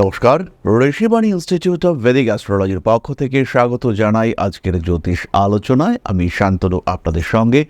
নমস্কার, Rishibani institute of Vedic অ্যাস্ট্রোলজির পক্ষ থেকে স্বাগত জানাই আজকের জ্যোতিষ আলোচনায়। আমি শান্তনু, আপনাদের সঙ্গে।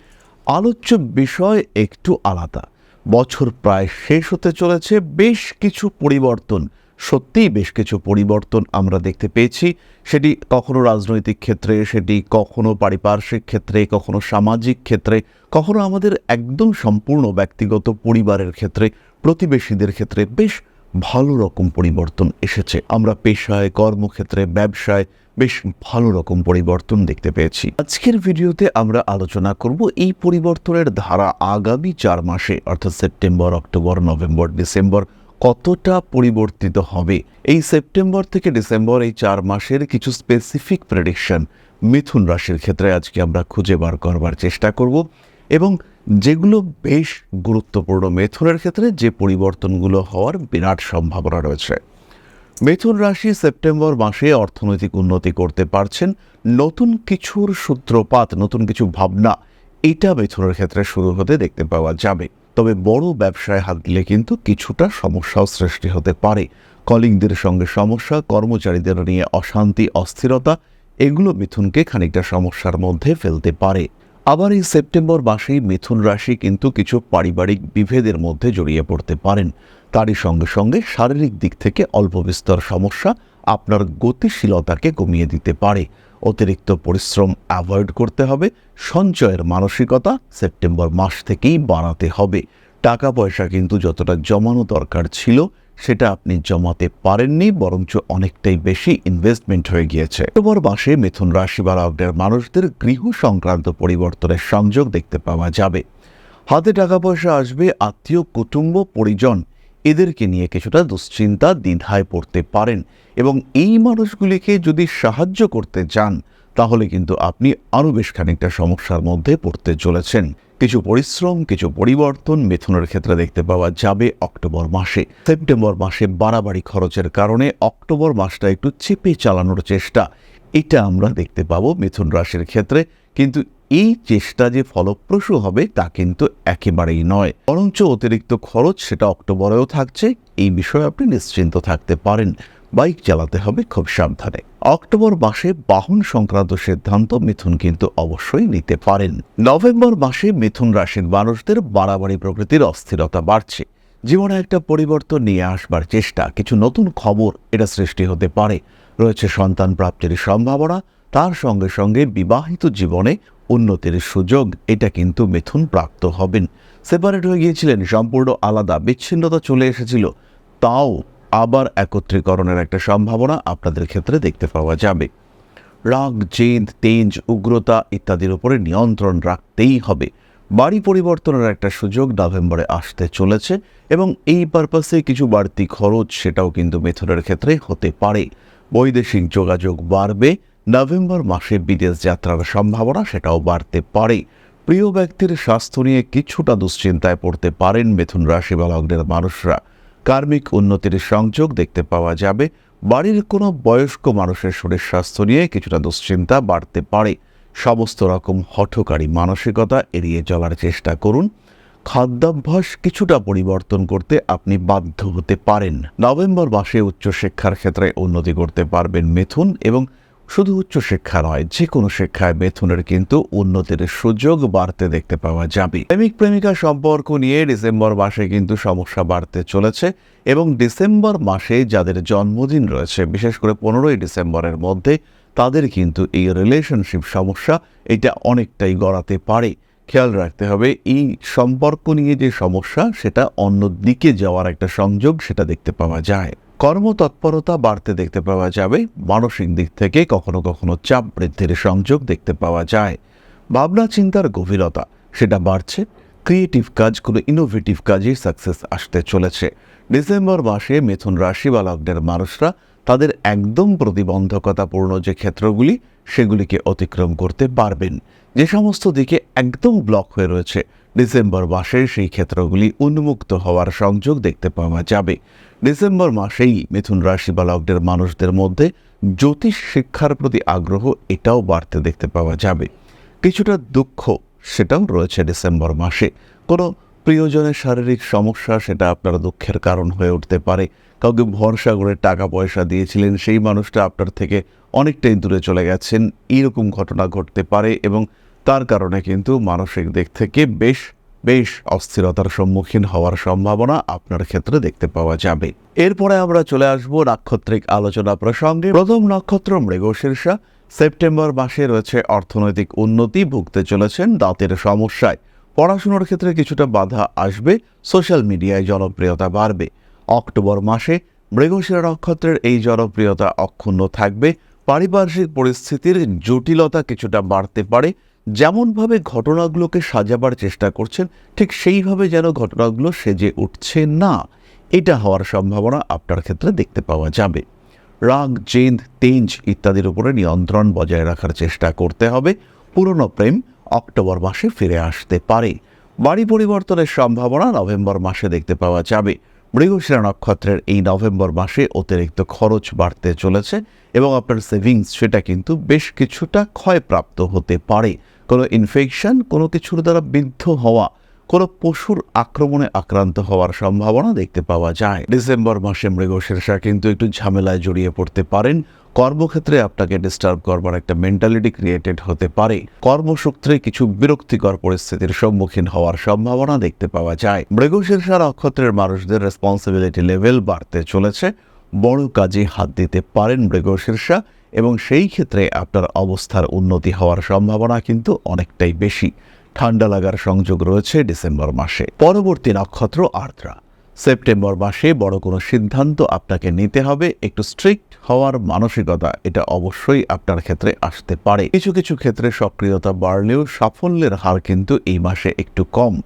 আলোচ্য বিষয় একটু আলাদা। বছর প্রায় শেষ হতে চলেছে, বেশ কিছু পরিবর্তন, সত্যিই বেশ কিছু পরিবর্তন আমরা দেখতে পেয়েছি। সেটি কখনো রাজনৈতিক ক্ষেত্রে, সেটি কখনো পারিপার্শ্বিক ক্ষেত্রে, কখনো সামাজিক ক্ষেত্রে, কখনো আমাদের একদম সম্পূর্ণ ব্যক্তিগত পরিবারের ক্ষেত্রে, প্রতিবেশীদের ক্ষেত্রে, বেশ ভালো রকম পরিবর্তন এসেছে। আমরা পেশায়, কর্মক্ষেত্রে, ব্যবসায় বেশ ভালো রকম পরিবর্তন দেখতে পেয়েছি। আজকের ভিডিওতে আমরা আলোচনা করব এই পরিবর্তনের ধারা আগামী চার মাসে, অর্থাৎ সেপ্টেম্বর, অক্টোবর, নভেম্বর, ডিসেম্বর কতটা পরিবর্তিত হবে? এই সেপ্টেম্বর থেকে ডিসেম্বর এই চার মাসের কিছু স্পেসিফিক প্রেডিকশন মিথুন রাশির ক্ষেত্রে আজকে আমরা খুঁজে বার করবার চেষ্টা করব এবং যেগুলো বেশ গুরুত্বপূর্ণ। মিথুনের ক্ষেত্রে যে পরিবর্তনগুলো হওয়ার বিরাট সম্ভাবনা রয়েছে। মিথুন রাশি সেপ্টেম্বর মাসে অর্থনৈতিক উন্নতি করতে পারছেন। নতুন কিছুর সূত্রপাত, নতুন কিছু ভাবনা, এটা মিথুনের ক্ষেত্রে শুরু হতে দেখতে পাওয়া যাবে। তবে বড় ব্যবসায় হাত দিলে কিন্তু কিছুটা সমস্যাও সৃষ্টি হতে পারে। কলিংদের সঙ্গে সমস্যা, কর্মচারীদের নিয়ে অশান্তি, অস্থিরতা, এগুলো মিথুনকে খানিকটা সমস্যার মধ্যে ফেলতে পারে। আবার এই সেপ্টেম্বর মাসেই মিথুন রাশি কিন্তু কিছু পারিবারিক বিভেদের মধ্যে জড়িয়ে পড়তে পারেন। তারই সঙ্গে সঙ্গে শারীরিক দিক থেকে অল্প বিস্তর সমস্যা আপনার গতিশীলতাকে কমিয়ে দিতে পারে। অতিরিক্ত পরিশ্রম অ্যাভয়েড করতে হবে। সঞ্চয়ের মানসিকতা সেপ্টেম্বর মাস থেকেই বাড়াতে হবে। টাকা পয়সা কিন্তু যতটা জমানো দরকার ছিল সেটা আপনি জমাতে পারেননি, বরঞ্চ অনেকটাই বেশি ইনভেস্টমেন্ট হয়ে গিয়েছে। অক্টোবর মাসে মিথুন রাশি বা লগ্নের মানুষদের গৃহ সংক্রান্ত পরিবর্তনের সংযোগ দেখতে পাওয়া যাবে। হাতে টাকা পয়সা আসবে, আত্মীয়, কুটুম্ব, পরিজন, এদেরকে নিয়ে কিছুটা দুশ্চিন্তা, দ্বিধায় পড়তে পারেন এবং এই মানুষগুলিকে যদি সাহায্য করতে চান তাহলে কিন্তু আপনি আরও বেশ খানিকটা সমস্যার মধ্যে পড়তে চলেছেন। কিছু পরিশ্রম, কিছু পরিবর্তন মিথুনের ক্ষেত্রে দেখতে পাওয়া যাবে অক্টোবর মাসে। সেপ্টেম্বর মাসে বাড়াবাড়ি খরচের কারণে অক্টোবর মাসটা একটু চেপে চালানোর চেষ্টা। এটা আমরা দেখতে পাবো মিথুন রাশির ক্ষেত্রে। কিন্তু এই চেষ্টা যে ফলপ্রসূ হবে তা কিন্তু একেবারেই নয়। বরঞ্চ অতিরিক্ত খরচ সেটা অক্টোবরেও থাকছে। এই বিষয়ে আপনি নিশ্চিন্ত থাকতে পারেন। বাইক চালাতে হবে খুব সাবধানে। অক্টোবর মাসে বাহন সংক্রান্ত সিদ্ধান্ত মিথুন কিন্তু অবশ্যই নিতে পারেন। নভেম্বর মাসে মিথুন রাশির মানুষদের বাড়াবাড়ি প্রকৃতির অস্থিরতা বাড়ছে। জীবনে একটা পরিবর্তন নিয়ে আসবার চেষ্টা, কিছু নতুন খবর এটা সৃষ্টি হতে পারে। রয়েছে সন্তান প্রাপ্তির সম্ভাবনা, তার সঙ্গে সঙ্গে বিবাহিত জীবনে উন্নতির সুযোগ, এটা কিন্তু মিথুন প্রাপ্ত হবেন। সেপারেট হয়ে গিয়েছিলেন, সম্পূর্ণ আলাদা, বিচ্ছিন্নতা চলে এসেছিল, তাও আবার একত্রীকরণের একটা সম্ভাবনা আপনাদের ক্ষেত্রে দেখতে পাওয়া যাবে। রাগ, জেদ, তেজ, উগ্রতা ইত্যাদির উপরে নিয়ন্ত্রণ রাখতেই হবে। বাড়ি পরিবর্তনের একটা সুযোগ নভেম্বরে আসতে চলেছে এবং এই পারপাসে কিছু বাড়তি খরচ সেটাও কিন্তু মিথুনের ক্ষেত্রে হতে পারে। বৈদেশিক যোগাযোগ বাড়বে, নভেম্বর মাসে বিদেশ যাত্রার সম্ভাবনা সেটাও বাড়তে পারে। প্রিয় ব্যক্তির স্বাস্থ্য নিয়ে কিছুটা দুশ্চিন্তায় পড়তে পারেন মিথুন রাশি বা লগ্নের মানুষরা। কার্মিক উন্নতির সংযোগ দেখতে পাওয়া যাবে। বাড়ির কোনো বয়স্ক মানুষের শরীর স্বাস্থ্য নিয়ে কিছুটা দুশ্চিন্তা বাড়তে পারে। সমস্ত রকম হঠকারী মানসিকতা এড়িয়ে চলার চেষ্টা করুন। খাদ্যাভ্যাস কিছুটা পরিবর্তন করতে আপনি বাধ্য হতে পারেন। নভেম্বর মাসে উচ্চশিক্ষার ক্ষেত্রে উন্নতি করতে পারবেন মিথুন এবং শুধু উচ্চশিক্ষা নয় যে কোনো শিক্ষায় মিথুনের কিন্তু উন্নতির সুযোগ বাড়তে দেখতে পাওয়া যাবে। প্রেমিক প্রেমিকা সম্পর্ক নিয়ে ডিসেম্বর মাসে কিন্তু সমস্যা বাড়তে চলেছে এবং ডিসেম্বর মাসে যাদের জন্মদিন রয়েছে, বিশেষ করে পনেরোই ডিসেম্বরের মধ্যে, তাদের কিন্তু এই রিলেশনশিপ সমস্যা এটা অনেকটাই গড়াতে পারে। খেয়াল রাখতে হবে, এই সম্পর্ক নিয়ে যে সমস্যা, সেটা অন্য দিকে যাওয়ার একটা সংযোগ সেটা দেখতে পাওয়া যায়। কর্মতৎপরতা বাড়তে দেখতে পাওয়া যাবে। মানসিক দিক থেকে কখনো কখনো চাপ বৃদ্ধির সংযোগ দেখতে পাওয়া যায়। ভাবনা, চিন্তার গভীরতা, সেটা বাড়ছে। ক্রিয়েটিভ কাজগুলো ইনোভেটিভ কাজে সাকসেস আসতে চলেছে। ডিসেম্বর মাসে মিথুন রাশি বা লগ্নের মানুষরা তাদের একদম প্রতিবন্ধকতাপূর্ণ যে ক্ষেত্রগুলি, সেগুলিকে অতিক্রম করতে পারবেন। যে সমস্ত দিকে একদম ব্লক হয়ে রয়েছে, ডিসেম্বর মাসে সেই ক্ষেত্রগুলি উন্মুক্ত হওয়ার সংযোগ দেখতে পাওয়া যাবে। ডিসেম্বর মাসেই মিথুন রাশি বা লগ্নের মানুষদের মধ্যে জ্যোতিষ শিক্ষার প্রতি আগ্রহ এটাও বাড়তে দেখতে পাওয়া যাবে। কিছুটা দুঃখ সেটাও রয়েছে ডিসেম্বর মাসে। কোনো প্রিয়জনের শারীরিক সমস্যা, সেটা আপনার দুঃখের কারণ হয়ে উঠতে পারে। কাউকে ভরসা করে টাকা পয়সা দিয়েছিলেন, সেই মানুষটা আপনার থেকে অনেকটাই দূরে চলে গেছেন। এরকম ঘটনা ঘটতে পারে এবং তার কারণে কিন্তু মানসিক দিক থেকে বেশ বেশ অস্থিরতার সম্মুখীন হওয়ার সম্ভাবনা আপনার ক্ষেত্রে দেখতে পাওয়া যাবে। এরপরে আমরা চলে আসব নাক্ষত্রিক আলোচনা প্রসঙ্গে। প্রথম নক্ষত্র মৃগশীর্ষা। সেপ্টেম্বর মাসে রয়েছে অর্থনৈতিক উন্নতি, ভুগতে চলেছেন দাঁতের সমস্যায়। পড়াশুনোর ক্ষেত্রে কিছুটা বাধা আসবে, সোশ্যাল মিডিয়ায় জনপ্রিয়তা বাড়বে। অক্টোবর মাসে মৃগশিরা নক্ষত্রের এই জনপ্রিয়তা অক্ষুণ্ণ থাকবে। পারিপার্শ্বিক পরিস্থিতির জটিলতা কিছুটা বাড়তে পারে। যেমনভাবে ঘটনাগুলোকে সাজাবার চেষ্টা করছেন, ঠিক সেইভাবে যেন ঘটনাগুলো সেজে উঠছে না, এটা হওয়ার সম্ভাবনা আপনার ক্ষেত্রে দেখতে পাওয়া যাবে। রাগ, জেদ তেজ ইত্যাদির উপরে নিয়ন্ত্রণ বজায় রাখার চেষ্টা করতে হবে। পুরনো প্রেম অক্টোবর মাসে ফিরে আসতে পারে। বাড়ি পরিবর্তনের সম্ভাবনা নভেম্বর মাসে দেখতে পাওয়া যাবে। মৃগশিরা নক্ষত্রের এই নভেম্বর মাসে অতিরিক্ত খরচ বাড়তে চলেছে এবং আপনার সেভিংস, সেটা কিন্তু বেশ কিছুটা ক্ষয়প্রাপ্ত হতে পারে। কোনো ইনফেকশন কোনো কিছুর দ্বারা বিদ্ধ হওয়া, কোনো পশুর আক্রমণে আক্রান্ত হওয়ার সম্ভাবনা দেখতে পাওয়া যায়। ডিসেম্বর মাসে মৃগশীর্ষা কিন্তু একটু ঝামেলায় জড়িয়ে পড়তে পারেন। কর্মক্ষেত্রে আপনাকে ডিস্টার্ব করবার একটা মেন্টালিটি ক্রিয়েটেড হতে পারে। কর্মসূত্রে কিছু বিরক্তিকর পরিস্থিতির সম্মুখীন হওয়ার সম্ভাবনা দেখতে পাওয়া যায়। মৃগশীর্ষা নক্ষত্রের মানুষদের রেসপন্সিবিলিটি লেভেল বাড়তে চলেছে। বড় কাজে হাত দিতে পারেন মৃগশীর্ষা এবং সেই ক্ষেত্রে আপনার অবস্থার উন্নতি হওয়ার সম্ভাবনা কিন্তু অনেকটাই বেশি। ঠান্ডা লাগার সংযোগ রয়েছে ডিসেম্বর মাসে। পরবর্তী নক্ষত্র আর্দ্রা। সেপ্টেম্বর মাসে বড় কোনো সিদ্ধান্ত আপনাকে নিতে হবে, একটু স্ট্রিক্ট হওয়ার মানসিকতা এটা অবশ্যই আপনার ক্ষেত্রে আসতে পারে। কিছু কিছু ক্ষেত্রে সক্রিয়তা বাড়লেও সাফল্যের হার কিন্তু এই মাসে একটু কম।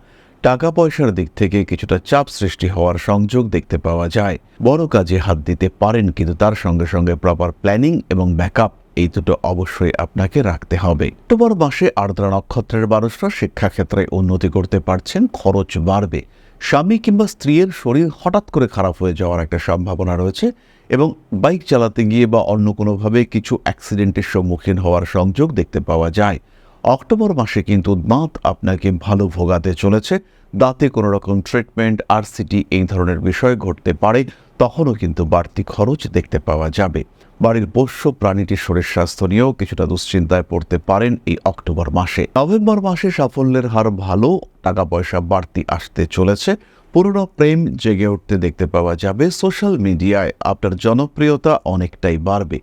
টাকা পয়সার দিক থেকে কিছুটা চাপ সৃষ্টি হওয়ার সংযোগ দেখতে পাওয়া যায়। বড় কাজে হাত দিতে পারেন, কিন্তু তার সঙ্গে সঙ্গে প্রপার প্ল্যানিং এবং ব্যাকআপ এই দুটো অবশ্যই আপনাকে রাখতে হবে। অক্টোবর মাসে আর্দ্রা নক্ষত্রের মানুষরা শিক্ষাক্ষেত্রে উন্নতি করতে পারছেন, খরচ বাড়বে। স্বামী কিংবা স্ত্রীর শরীর হঠাৎ করে খারাপ হয়ে যাওয়ার একটা সম্ভাবনা রয়েছে এবং বাইক চালাতে গিয়ে বা অন্য কোনোভাবে কিছু অ্যাক্সিডেন্টের সম্মুখীন হওয়ার সংযোগ দেখতে পাওয়া যায়। অক্টোবর মাসে কিন্তু দাঁত আপনাকে ভালো ভোগাতে চলেছে। দাঁতে কোনো রকম ট্রিটমেন্ট আরসিটি এই ধরনের বিষয় ঘটতে পারে, তখনও কিন্তু বাড়তি খরচ দেখতে পাওয়া যাবে। বাড়ির পোষ্য প্রাণীটির শরীর স্বাস্থ্য নিয়েও কিছুটা দুশ্চিন্তায় পড়তে পারেন এই অক্টোবর মাসে। নভেম্বর মাসে সাফল্যের হার ভালো টাকা পয়সা বাড়তি আসতে চলেছে। পুরনো প্রেম জেগে উঠতে দেখতে পাওয়া যাবে। সোশ্যাল মিডিয়ায় আপনার জনপ্রিয়তা অনেকটাই বাড়বে।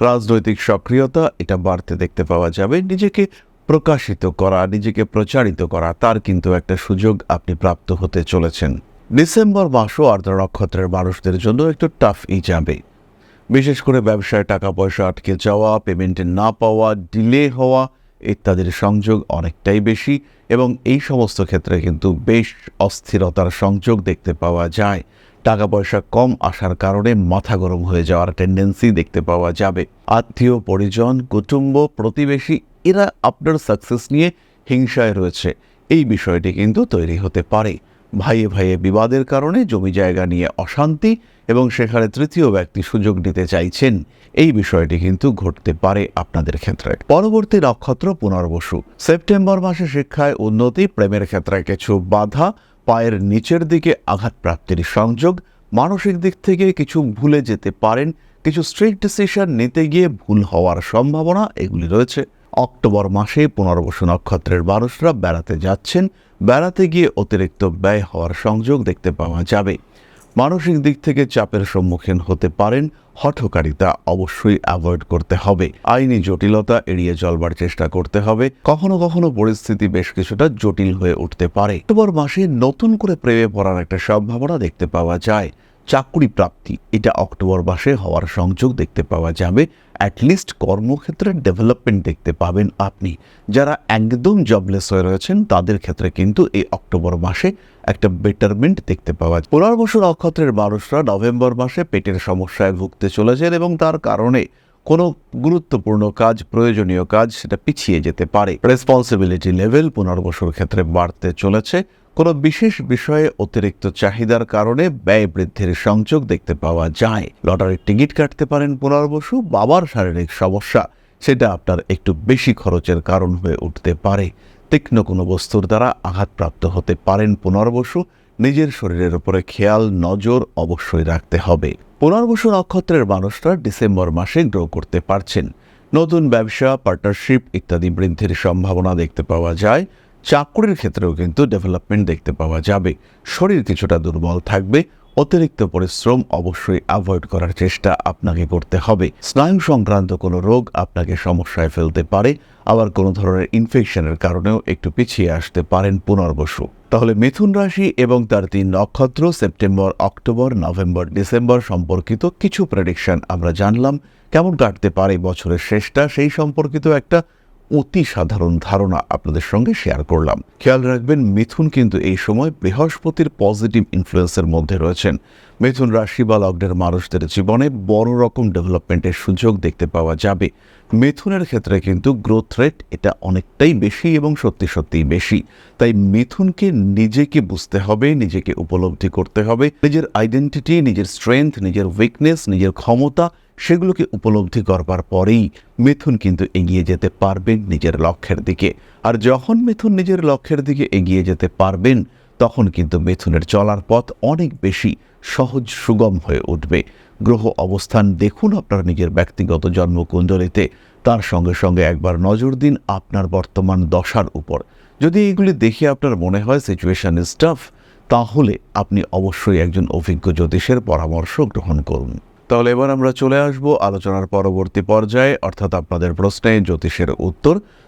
রাজনৈতিক সক্রিয়তা, এটা বাড়তে দেখতে পাওয়া যাবে। নিজেকে প্রকাশিত করা, নিজেকে প্রচারিত করা, তার কিন্তু একটা সুযোগ আপনি প্রাপ্ত হতে চলেছেন। ডিসেম্বর মাসও আর্দ্র নক্ষত্রের মানুষদের জন্য একটু টাফই যাবে। বিশেষ করে ব্যবসায় টাকা পয়সা আটকে যাওয়া পেমেন্টে না পাওয়া ডিলে হওয়া, ইত্যাদির সংযোগ অনেকটাই বেশি এবং এই সমস্ত ক্ষেত্রে কিন্তু বেশ অস্থিরতার সংযোগ দেখতে পাওয়া যায়। টাকা পয়সা কম আসার কারণে মাথা গরম হয়ে যাওয়ার টেন্ডেন্সি দেখতে পাওয়া যাবে। আত্মীয়, পরিজন, কুটুম্ব, প্রতিবেশী, এরা আপনার সাকসেস নিয়ে হিংসায় রয়েছে। এই বিষয়টি কিন্তু তৈরি হতে পারে। ভাইয়ে ভাইয়ে বিবাদের কারণে জমি জায়গা নিয়ে অশান্তি এবং সেখানে তৃতীয় ব্যক্তি সুযোগ নিতে চাইছেন। এই বিষয়টি কিন্তু ঘটতে পারে আপনাদের ক্ষেত্রে। পরবর্তী নক্ষত্র পুনর্বসু। সেপ্টেম্বর মাসে শিক্ষায় উন্নতি, প্রেমের ক্ষেত্রে কিছু বাধা পায়ের নিচের দিকে আঘাতপ্রাপ্তির সংযোগ, মানসিক দিক থেকে কিছু ভুলে যেতে পারেন, কিছু স্ট্রিক্ট ডিসিশন নিতে গিয়ে ভুল হওয়ার সম্ভাবনা, এগুলি রয়েছে। অক্টোবর মাসে পুনর্বসু নক্ষত্রের মানুষরা বেড়াতে যাচ্ছেন, বেড়াতে গিয়ে অতিরিক্ত ব্যয় হওয়ার সংযোগ দেখতে পাওয়া যাবে। মানসিক দিক থেকে চাপের সম্মুখীন হতে পারেন হঠকারিতা অবশ্যই অ্যাভয়েড করতে হবে। আইনি জটিলতা এড়িয়ে চলবার চেষ্টা করতে হবে। কখনো কখনো পরিস্থিতি বেশ কিছুটা জটিল হয়ে উঠতে পারে। অক্টোবর মাসে নতুন করে প্রেমে পড়ার একটা সম্ভাবনা দেখতে পাওয়া যায়। চাকরি প্রাপ্তি এটা অক্টোবর মাসে হওয়ার সংযোগ দেখতে পাওয়া যাবে। অ্যাটলিস্ট কর্মক্ষেত্রে ডেভেলপমেন্ট দেখতে পাবেন আপনি। যারা একদম জবলেস হয়ে রয়েছেন, তাদের ক্ষেত্রে কিন্তু এই অক্টোবর মাসে একটা বেটারমেন্ট দেখতে পাওয়া যায়। পুনর্বসু নক্ষত্রের মানুষরা নভেম্বর মাসে পেটের সমস্যায় ভুগতে চলেছেন এবং তার কারণে কোনো গুরুত্বপূর্ণ কাজ, প্রয়োজনীয় কাজ সেটা পিছিয়ে যেতে পারে। রেসপন্সিবিলিটি লেভেল পুনর্বসুর ক্ষেত্রে বাড়তে চলেছে। কোনো বিশেষ বিষয়ে অতিরিক্ত চাহিদার কারণে ব্যয় বৃদ্ধির সংযোগ দেখতে পাওয়া যায়। লটারির টিকিট কাটতে পারেন পুনর্বসু বাবার শারীরিক সমস্যা, সেটা আপনার একটু বেশি খরচের কারণ হয়ে উঠতে পারে। তীক্ষ্ণ কোনো বস্তুর দ্বারা আঘাতপ্রাপ্ত হতে পারেন পুনর্বসু নিজের শরীরের উপরে খেয়াল, নজর অবশ্যই রাখতে হবে। পুনর্বসু নক্ষত্রের মানুষরা ডিসেম্বর মাসে গ্রো করতে পারছেন। নতুন ব্যবসা, পার্টনারশিপ ইত্যাদি বৃদ্ধির সম্ভাবনা দেখতে পাওয়া যায়। চাকরির ক্ষেত্রেও কিন্তু ডেভেলপমেন্ট দেখতে পাওয়া যাবে। শরীর কিছুটা দুর্বল থাকবে, অতিরিক্ত পরিশ্রম অবশ্যই অ্যাভয়েড করার চেষ্টা আপনাকে করতে হবে। স্নায়ু সংক্রান্ত কোনো রোগ আপনাকে সমস্যায় ফেলতে পারে, আবার কোনো ধরনের ইনফেকশনের কারণেও একটু পিছিয়ে আসতে পারেন পুনর্বসু। তাহলে মিথুন রাশি এবং তার তিন নক্ষত্র, সেপ্টেম্বর, অক্টোবর, নভেম্বর, ডিসেম্বর সম্পর্কিত কিছু প্রেডিকশন আমরা জানলাম। কেমন কাটতে পারে বছরের শেষটা? সেই সম্পর্কিত একটা অতি সাধারণ ধারণা আপনাদের সঙ্গে শেয়ার করলাম। খেয়াল রাখবেন, মিথুন কিন্তু এই সময় বৃহস্পতির পজিটিভ ইনফ্লুয়েন্সের মধ্যে রয়েছেন। মিথুন রাশি বা লগ্নের মানুষদের জীবনে বড় রকম ডেভেলপমেন্টের সুযোগ দেখতে পাওয়া যাবে। মিথুনের ক্ষেত্রে কিন্তু গ্রোথ রেট এটা অনেকটাই বেশি এবং সত্যি সত্যিই বেশি। তাই মিথুনকে নিজেকে বুঝতে হবে, নিজেকে উপলব্ধি করতে হবে। নিজের আইডেন্টিটি নিজের স্ট্রেংথ নিজের উইকনেস নিজের ক্ষমতা সেগুলোকে উপলব্ধি করবার পরেই মিথুন কিন্তু এগিয়ে যেতে পারবেন নিজের লক্ষ্যের দিকে। আর যখন মিথুন নিজের লক্ষ্যের দিকে এগিয়ে যেতে পারবেন তখন কিন্তু মিথুনের চলার পথ অনেক বেশি সহজ সুগম হয়ে উঠবে। গ্রহ অবস্থান দেখুন আপনার নিজের ব্যক্তিগত জন্মকুণ্ডলিতে। তার সঙ্গে সঙ্গে একবার নজর দিন আপনার বর্তমান দশার উপর। যদি এগুলি দেখে আপনার মনে হয় সিচুয়েশন ইজ টাফ তাহলে আপনি অবশ্যই একজন অভিজ্ঞ জ্যোতিষের পরামর্শ গ্রহণ করুন। তাহলে এবার আমরা চলে আসব আলোচনার পরবর্তী পর্যায়ে, অর্থাৎ আপনাদের প্রশ্নে জ্যোতিষের উত্তর।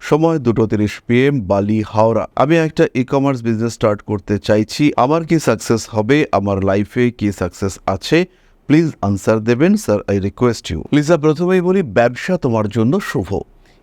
সময় দুটো তিরিশ পিএম বালি, হাওড়া। আমি একটা ই কমার্স বিজনেস স্টার্ট করতে চাইছি। আমার কি সাকসেস হবে? আমার লাইফে কি সাকসেস আছে? প্লিজ আনসার দেবেন sir I request you Liza প্রথমেই বলি, ব্যবসা তোমার জন্য শুভ।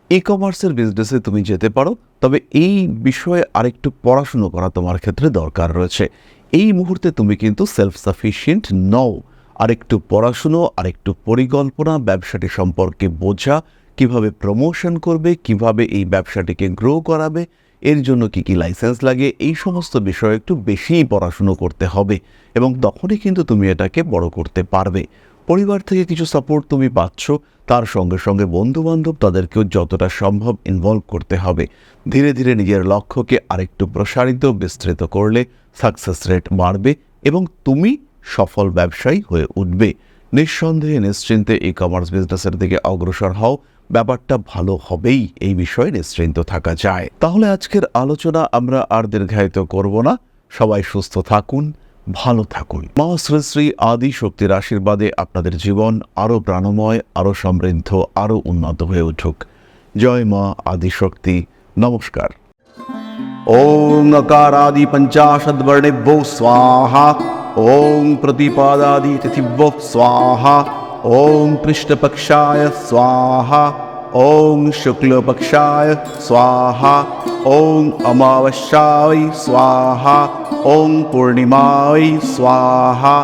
ই কমার্সের বিজনেসে তুমি যেতে পারো, তবে এই বিষয়ে আরেকটু পড়াশুনো করা তোমার ক্ষেত্রে দরকার রয়েছে। এই মুহূর্তে তুমি কিন্তু সেলফ সাফিসিয়েন্ট নও। আরেকটু পড়াশুনো, আরেকটু পরিকল্পনা, ব্যবসাটি সম্পর্কে বোঝা কীভাবে প্রমোশন করবে, কীভাবে এই ব্যবসাটিকে গ্রো করাবে, এর জন্য কি কি লাইসেন্স লাগে, এই সমস্ত বিষয়ে একটু বেশিই পড়াশুনো করতে হবে এবং তখনই কিন্তু তুমি এটাকে বড় করতে পারবে। পরিবার থেকে কিছু সাপোর্ট তুমি পাচ্ছ, তার সঙ্গে সঙ্গে বন্ধু বান্ধব তাদেরকেও যতটা সম্ভব ইনভলভ করতে হবে। ধীরে ধীরে নিজের লক্ষ্যকে আরেকটু প্রসারিত, বিস্তৃত করলে সাকসেস রেট বাড়বে এবং তুমি সফল ব্যবসায়ী হয়ে উঠবে। নিঃসন্দেহে, নিশ্চিন্তে ই কমার্স বিজনেসের দিকে অগ্রসর হও ব্যাপারটা ভালো হবেই এই বিষয়ে নিশ্চিন্ত থাকা যায় তাহলে আজকের আলোচনা আমরা আর দীর্ঘায়িত করব না সবাই সুস্থ থাকুন ভালো থাকুন মা শ্রী শ্রী আদি শক্তির আশীর্বাদে আপনাদের জীবন আরও প্রাণময় আরও সমৃদ্ধ আরও উন্নত হয়ে উঠুক জয় মা আদি শক্তি নমস্কার ॐ अकारादि पञ्चाशद्वर्णेभ्यो स्वाहा ॐ प्रतिपादादि तिथिभ्यो स्वाहा ॐ कृष्णपक्षाय स्वाहा ॐ शुक्लपक्षाय स्वाहा ॐ अमावस्याय स्वाहा ॐ पूर्णिमाय स्वाहा